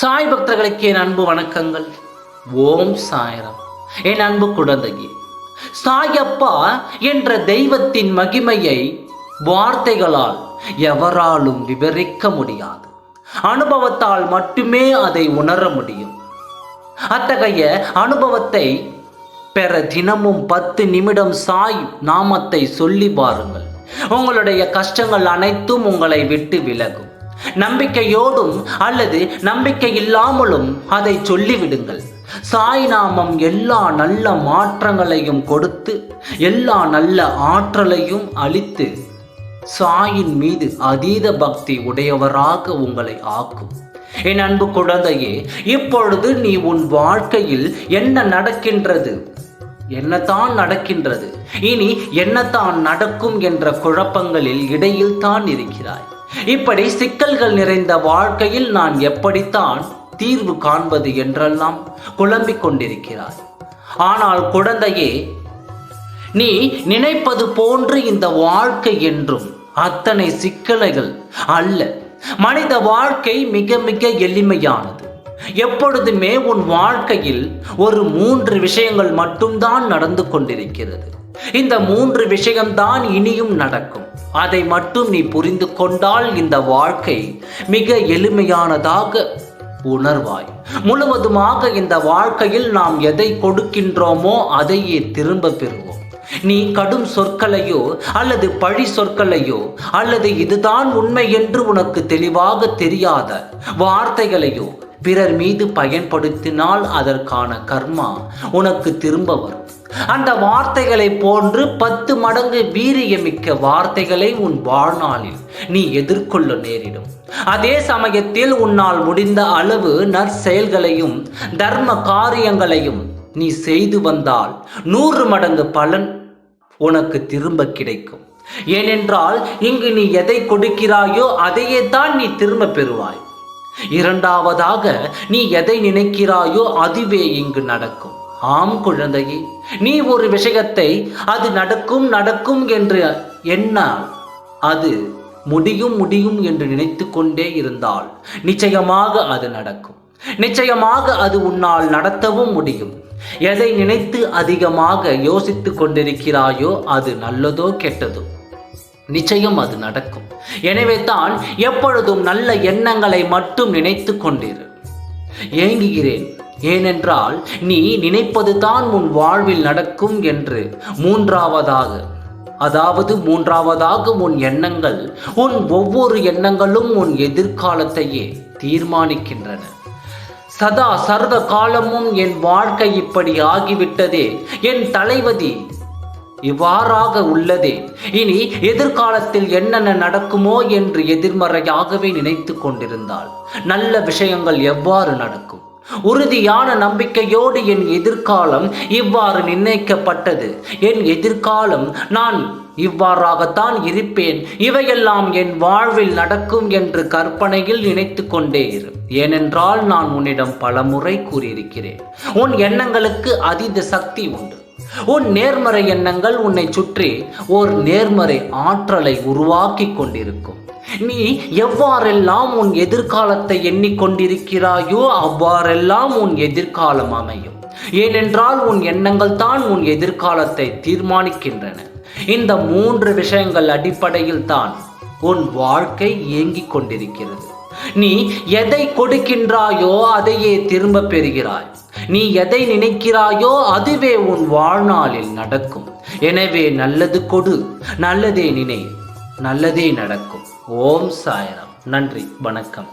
சாய் பக்தர்களுக்கு என் அன்பு வணக்கங்கள். ஓம் சாயரம். என் அன்பு குழந்தையே சாயப்பா என்ற தெய்வத்தின் மகிமையை வார்த்தைகளால் எவராலும் விவரிக்க முடியாது. அனுபவத்தால் மட்டுமே அதை உணர முடியும். அத்தகைய அனுபவத்தை பெற தினமும் பத்து நிமிடம் சாய் நாமத்தை சொல்லி பாருங்கள். உங்களுடைய கஷ்டங்கள் அனைத்தும் உங்களை விட்டு விலகும். நம்பிக்கையோடும் அல்லது நம்பிக்கை இல்லாமலும் அதை சொல்லிவிடுங்கள். சாய் நாமம் எல்லா நல்ல மாற்றங்களையும் கொடுத்து எல்லா நல்ல ஆற்றலையும் அளித்து சாயின் மீது அதீத பக்தி உடையவராக உங்களை ஆக்கும். என் அன்பு குழந்தையே இப்பொழுது நீ உன் வாழ்க்கையில் என்ன நடக்கின்றது? என்னதான் நடக்கின்றது? இனி என்னதான் நடக்கும் என்ற குழப்பங்களில் இடையில் தான் இருக்கிறாய். இப்படி சிக்கல்கள் நிறைந்த வாழ்க்கையில் நான் எப்படித்தான் தீர்வு காண்பது என்றெல்லாம் குழம்பிக் கொண்டிருக்கிறார் ஆனால் குழந்தையே நீ நினைப்பது போன்று இந்த வாழ்க்கை என்றும் அத்தனை சிக்கலைகள் அல்ல. மனித வாழ்க்கை மிக மிக எளிமையானது. எப்பொழுதுமே உன் வாழ்க்கையில் ஒரு மூன்று விஷயங்கள் மட்டும்தான் நடந்து கொண்டிருக்கிறது. இந்த மூன்று விஷயம்தான் இனியும் நடக்கும். அதை மட்டும் நீ புரிந்து கொண்டால் இந்த வாழ்க்கை மிக எளிமையானதாக உணர்வாய். முழுவதுமாக இந்த வாழ்க்கையில் நாம் எதை கொடுக்கின்றோமோ அதையே திரும்ப பெறுவோம். நீ கடும் சொற்களையோ அல்லது பழி சொற்களையோ அல்லது இதுதான் உண்மை என்று உனக்கு தெளிவாக தெரியாத வார்த்தைகளையோ பிறர் மீது பயன்படுத்தினால் அதற்கான கர்மா உனக்கு திரும்ப வரும். அந்த வார்த்தைகளை போன்று பத்து மடங்கு வீரியமிக்க வார்த்தைகளை உன் வாழ்நாளில் நீ எதிர்கொள்ள நேரிடும். அதே சமயத்தில் உன்னால் முடிந்த அளவு நற்செயல்களையும் தர்ம காரியங்களையும் நீ செய்து வந்தால் நூறு மடங்கு பலன் உனக்கு திரும்ப கிடைக்கும். ஏனென்றால் இங்கு நீ எதை கொடுக்கிறாயோ அதையே தான் நீ திரும்ப பெறுவாய். இரண்டாவதாக நீ எதை நினைக்கிறாயோ அதுவே இங்கு நடக்கும். ஆம் குழந்தையே நீ ஒரு விஷயத்தை அது நடக்கும் நடக்கும் என்று எண்ணால் அது முடியும் முடியும் என்று நினைத்து கொண்டே இருந்தால் நிச்சயமாக அது நடக்கும். நிச்சயமாக அது உன்னால் நடத்தவும் முடியும். எதை நினைத்து அதிகமாக யோசித்து கொண்டிருக்கிறாயோ அது நல்லதோ கெட்டதோ? நிச்சயம் அது நடக்கும். எனவே தான் எப்பொழுதும் நல்ல எண்ணங்களை மட்டும் நினைத்து கொண்டிரு. ஏங்குகிறேன் ஏனென்றால் நீ நினைப்பது தான் உன் வாழ்வில் நடக்கும் என்று. மூன்றாவதாக அதாவது மூன்றாவதாக உன் எண்ணங்கள் உன் ஒவ்வொரு எண்ணங்களும் உன் எதிர்காலத்தையே தீர்மானிக்கின்றன. சதா சர்வ காலமும் என் வாழ்க்கை இப்படி ஆகிவிட்டதே என் தலைவதி இவ்வாறாக உள்ளதே. இனி எதிர்காலத்தில் என்னென்ன நடக்குமோ என்று எதிர்மறையாகவே நினைத்து கொண்டிருந்தால் நல்ல விஷயங்கள் எவ்வாறு நடக்கும்? உறுதியான நம்பிக்கையோடு என் எதிர்காலம் இவ்வாறு நிர்ணயிக்கப்பட்டது. என் எதிர்காலம் நான் இவ்வாறாகத்தான் இருப்பேன். இவையெல்லாம் என் வாழ்வில் நடக்கும் என்று கற்பனையில் நினைத்து கொண்டே இரு. ஏனென்றால் நான் உன்னிடம் பலமுறை கூறியிருக்கிறேன். உன் எண்ணங்களுக்கு அதீத சக்தி உண்டு. உன் நேர்மறை எண்ணங்கள் உன்னை சுற்றி ஓர் நேர்மறை ஆற்றலை உருவாக்கி கொண்டிருக்கும். நீ எவ்வாறெல்லாம் உன் எதிர்காலத்தை எண்ணிக்கொண்டிருக்கிறாயோ அவ்வாறெல்லாம் உன் எதிர்காலம் அமையும். ஏனென்றால் உன் எண்ணங்கள் தான் உன் எதிர்காலத்தை தீர்மானிக்கின்றன. இந்த மூன்று விஷயங்கள் அடிப்படையில் தான் உன் வாழ்க்கை இயங்கிக் கொண்டிருக்கிறது. நீ எதை கொடுக்கின்றாயோ அதையே திரும்ப பெறுகிறாய். நீ எதை நினைக்கிறாயோ அதுவே உன் வாழ்நாளில் நடக்கும். எனவே நல்லது கொடு நல்லதே நினை நல்லதே நடக்கும். ஓம் சாயரம். நன்றி வணக்கம்.